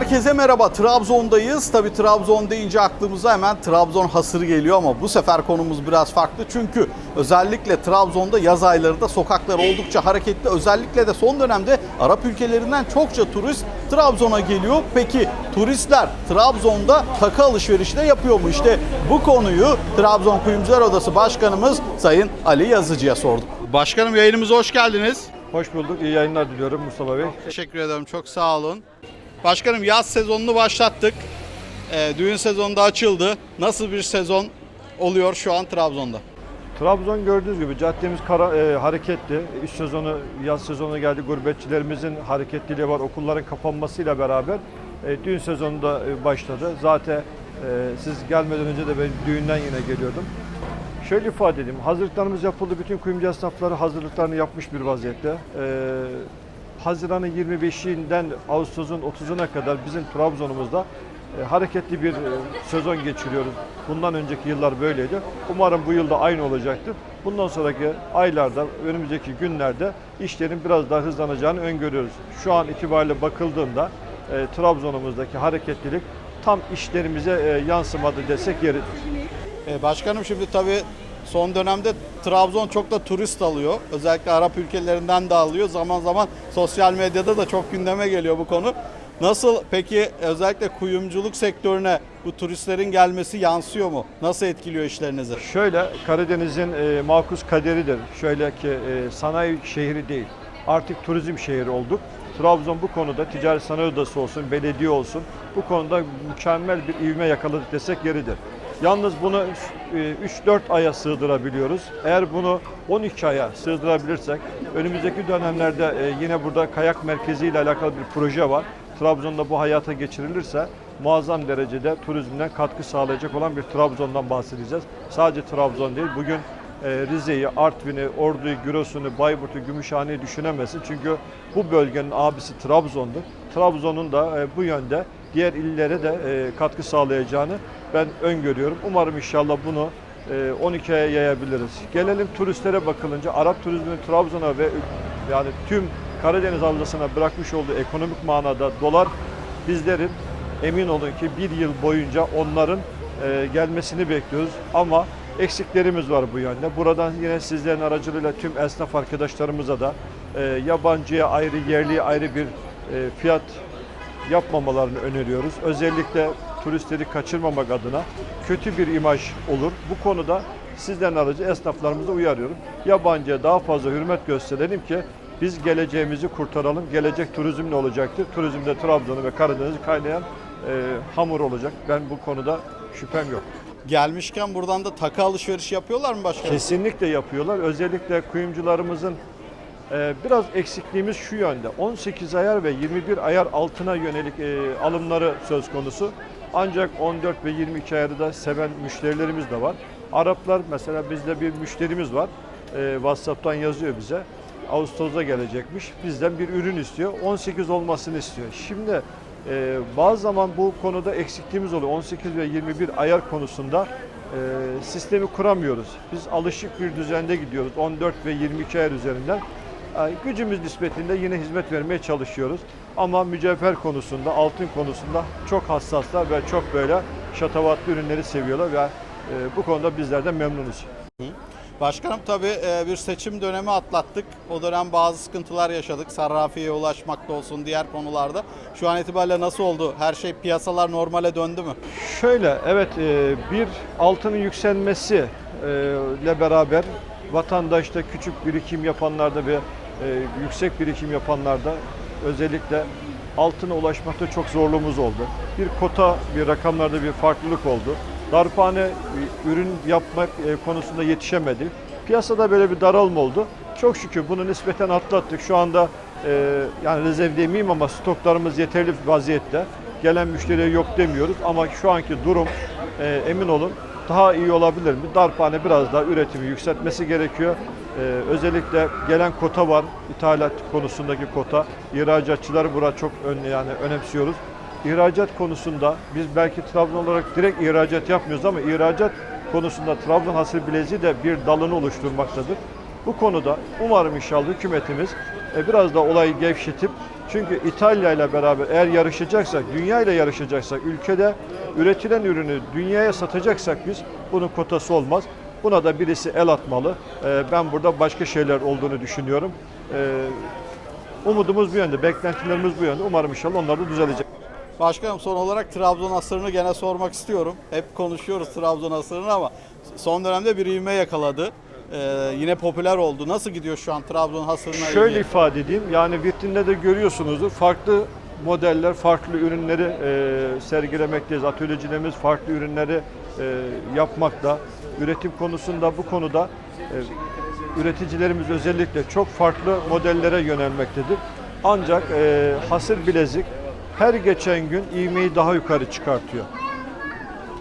herkese merhaba. Trabzon'dayız. Tabii Trabzon deyince aklımıza hemen Trabzon hasırı geliyor ama bu sefer konumuz biraz farklı. Çünkü özellikle Trabzon'da yaz aylarında sokaklar oldukça hareketli. Özellikle de son dönemde Arap ülkelerinden çokça turist Trabzon'a geliyor. Peki turistler Trabzon'da takı alışverişi de yapıyor mu? İşte bu konuyu Trabzon Kuyumcular Odası Başkanımız Sayın Ali Yazıcı'ya sorduk. Başkanım yayınımıza hoş geldiniz. Hoş bulduk. İyi yayınlar diliyorum Mustafa Bey. Teşekkür ederim. Çok sağ olun. Başkanım yaz sezonunu başlattık. Ee, düğün sezonu da açıldı. Nasıl bir sezon oluyor şu an Trabzon'da? Trabzon gördüğünüz gibi caddemiz kara, e, hareketli. İş sezonu, yaz sezonu geldi. Gurbetçilerimizin hareketliliği var. Okulların kapanmasıyla beraber e, düğün sezonu da e, başladı. Zaten e, siz gelmeden önce de ben düğünden yine geliyordum. Şöyle ifade edeyim. Hazırlıklarımız yapıldı. Bütün kuyumcu esnafları hazırlıklarını yapmış bir vaziyette. E, Haziran'ın 25'inden Ağustos'un 30'una kadar bizim Trabzon'umuzda e, hareketli bir e, sezon geçiriyoruz. Bundan önceki yıllar böyleydi. Umarım bu yılda aynı olacaktır. Bundan sonraki aylarda, önümüzdeki günlerde işlerin biraz daha hızlanacağını öngörüyoruz. Şu an itibariyle bakıldığında e, Trabzon'umuzdaki hareketlilik tam işlerimize e, yansımadı desek yeridir. Ee, başkanım şimdi tabii son dönemde Trabzon çok da turist alıyor. Özellikle Arap ülkelerinden de alıyor. Zaman zaman sosyal medyada da çok gündeme geliyor bu konu. Nasıl peki özellikle kuyumculuk sektörüne bu turistlerin gelmesi yansıyor mu? Nasıl etkiliyor işlerinizi? Şöyle Karadeniz'in e, makus kaderidir. Şöyle ki e, sanayi şehri değil. Artık turizm şehri olduk. Trabzon bu konuda ticaret sanayi odası olsun, belediye olsun bu konuda mükemmel bir ivme yakaladık desek yeridir. Yalnız bunu e, 3-4 aya sığdırabiliyoruz. Eğer bunu 12 aya sığdırabilirsek önümüzdeki dönemlerde e, yine burada kayak merkezi ile alakalı bir proje var. Trabzon'da bu hayata geçirilirse muazzam derecede turizmden katkı sağlayacak olan bir Trabzon'dan bahsedeceğiz. Sadece Trabzon değil, bugün e, Rize'yi, Artvin'i, Ordu'yu, Giresun'u, Bayburt'u, Gümüşhane'yi düşünemezsin. Çünkü bu bölgenin abisi Trabzon'dur. Trabzon'un da e, bu yönde diğer illere de e, katkı sağlayacağını ben öngörüyorum. Umarım inşallah bunu e, 12 aya yayabiliriz. Gelelim turistlere bakılınca Arap turizminin Trabzon'a ve yani tüm Karadeniz havzasına bırakmış olduğu ekonomik manada dolar bizlerin emin olun ki bir yıl boyunca onların e, gelmesini bekliyoruz ama eksiklerimiz var bu yönde. Buradan yine sizlerin aracılığıyla tüm esnaf arkadaşlarımıza da e, yabancıya ayrı, yerliye ayrı bir e, fiyat yapmamalarını öneriyoruz. Özellikle turistleri kaçırmamak adına kötü bir imaj olur. Bu konuda sizlerin aracı esnaflarımıza uyarıyorum. Yabancıya daha fazla hürmet gösterelim ki biz geleceğimizi kurtaralım. Gelecek turizm ne olacaktır? Turizmde Trabzon'u ve Karadeniz'i kaynayan e, hamur olacak. Ben bu konuda şüphem yok. Gelmişken buradan da takı alışverişi yapıyorlar mı başkanım? Kesinlikle yapıyorlar. Özellikle kuyumcularımızın e, biraz eksikliğimiz şu yönde. 18 ayar ve 21 ayar altına yönelik e, alımları söz konusu. Ancak 14 ve 22 ayarı da seven müşterilerimiz de var. Araplar mesela bizde bir müşterimiz var. E, WhatsApp'tan yazıyor bize. Ağustos'ta gelecekmiş. Bizden bir ürün istiyor. 18 olmasını istiyor. Şimdi e, bazı zaman bu konuda eksikliğimiz oluyor. 18 ve 21 ayar konusunda e, sistemi kuramıyoruz. Biz alışık bir düzende gidiyoruz. 14 ve 22 ayar üzerinden. Gücümüz nispetinde yine hizmet vermeye çalışıyoruz. Ama mücevher konusunda, altın konusunda çok hassaslar ve çok böyle şatavatlı ürünleri seviyorlar ve e, bu konuda bizlerden memnunuz. Başkanım tabii e, bir seçim dönemi atlattık. O dönem bazı sıkıntılar yaşadık. Sarrafiye ulaşmakta olsun diğer konularda. Şu an itibariyle nasıl oldu? Her şey piyasalar normale döndü mü? Şöyle, evet e, bir altının yükselmesi ile beraber vatandaşta küçük birikim yapanlarda ve e, yüksek birikim yapanlarda özellikle altına ulaşmakta çok zorluğumuz oldu. Bir kota, bir rakamlarda bir farklılık oldu. Darphane e, ürün yapmak e, konusunda yetişemedi. Piyasada böyle bir daralma oldu. Çok şükür bunu nispeten atlattık. Şu anda e, yani rezerv demeyeyim ama stoklarımız yeterli vaziyette. Gelen müşteriye yok demiyoruz ama şu anki durum e, emin olun daha iyi olabilir mi? Darphane biraz daha üretimi yükseltmesi gerekiyor. Ee, özellikle gelen kota var, ithalat konusundaki kota. İhracatçıları burada çok ön, yani önemsiyoruz. İhracat konusunda biz belki Trabzon olarak direkt ihracat yapmıyoruz ama ihracat konusunda Trabzon hasır bileziği de bir dalını oluşturmaktadır. Bu konuda umarım inşallah hükümetimiz e, biraz da olayı gevşetip Çünkü İtalya ile beraber eğer yarışacaksak, dünya ile yarışacaksak, ülkede üretilen ürünü dünyaya satacaksak biz bunun kotası olmaz. Buna da birisi el atmalı. Ee, Ben burada başka şeyler olduğunu düşünüyorum. Ee, Umudumuz bu yönde, beklentilerimiz bu yönde. Umarım inşallah onlar da düzelecek. Başkanım son olarak Trabzon hasırını gene sormak istiyorum. Hep konuşuyoruz Trabzon hasırını ama son dönemde bir ivme yakaladı. Ee, yine popüler oldu. Nasıl gidiyor şu an Trabzon hasırına Şöyle ilgili? ifade edeyim, yani vitrinde de görüyorsunuzdur. Farklı modeller, farklı ürünleri e, sergilemekteyiz. Atölyecilerimiz farklı ürünleri yapmakta. Üretim konusunda bu konuda e, üreticilerimiz özellikle çok farklı modellere yönelmektedir. Ancak e, hasır bilezik her geçen gün ivmeyi daha yukarı çıkartıyor.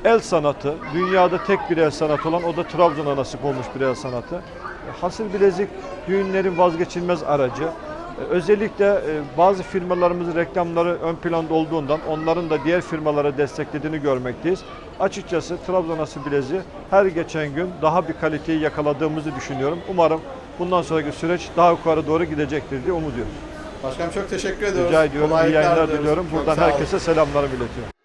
El sanatı, dünyada tek bir el sanatı olan o da Trabzon'a nasip olmuş bir el sanatı. E, Hasır bilezik düğünlerin vazgeçilmez aracı. Özellikle e, bazı firmalarımızın reklamları ön planda olduğundan onların da diğer firmalara desteklediğini görmekteyiz. Açıkçası Trabzon hasır bileziği her geçen gün daha bir kaliteyi yakaladığımızı düşünüyorum. Umarım bundan sonraki süreç daha yukarı doğru gidecektir diye umuyorum. Başkanım çok teşekkür ediyoruz. Rica ediyorum. İyi Kolaylıklar yayınlar diliyorum. Buradan herkese selamlarımı iletiyorum.